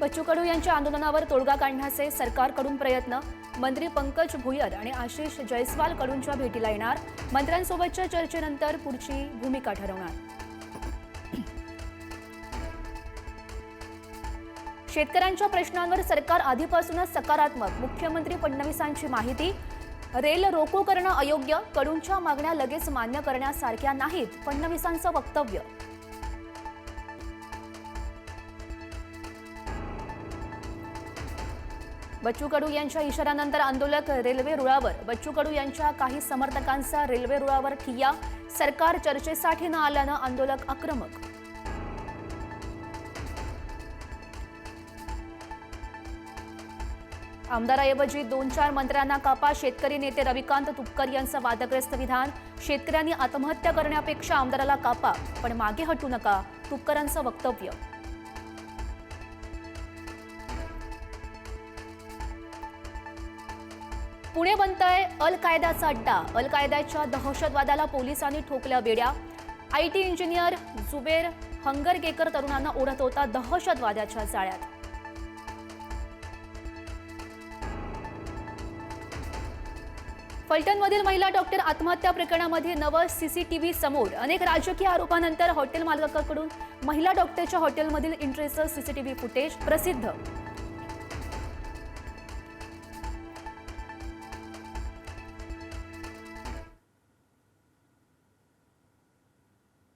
बच्चू कडू यांच्या आंदोलनावर तोडगा काढण्याचे सरकारकडून प्रयत्न. मंत्री पंकज भुयर आणि आशिष जयस्वाल कडूंच्या भेटीला येणार. मंत्र्यांसोबतच्या चर्चेनंतर पुढची भूमिका ठरवणार. शेतकऱ्यांच्या प्रश्नांवर सरकार आधीपासूनच सकारात्मक मुख्यमंत्री फडणवीसांची माहिती. रेल रोको करणं अयोग्य कडूंच्या मागण्या लगेच मान्य करण्यासारख्या नाहीत फडणवीसांचं वक्तव्य. बच्चू कडू यांच्या इशाऱ्यानंतर आंदोलक रेल्वे रुळावर. बच्चू कडू यांच्या काही समर्थकांचा रेल्वे रुळावर ठिय्या. सरकार चर्चेसाठी न आल्यानं आंदोलक आक्रमक. आमदाराऐवजी दोन चार मंत्र्यांना कापा. शेतकरी नेते रविकांत तुपकर यांचं वादग्रस्त विधान. शेतकऱ्यांनी आत्महत्या करण्यापेक्षा आमदाराला कापा. पण मागे हटू नका तुपकरांचं वक्तव्य. पुणे बनतंय अल कायदाचा अड्डा. अल कायद्याच्या दहशतवादाला पोलिसांनी ठोकल्या बेड्या. I T engineer Zuber Hangargekar तरुणांना ओढत होता दहशतवाद्याच्या जाळ्यात. फलटणमधील महिला डॉक्टर आत्महत्या प्रकरणामध्ये नवं सीसीटीव्ही समोर. अनेक राजकीय आरोपानंतर हॉटेल मालकाकडून महिला डॉक्टरच्या हॉटेलमधील इंटरेस्ट सीसीटीव्ही फुटेज प्रसिद्ध.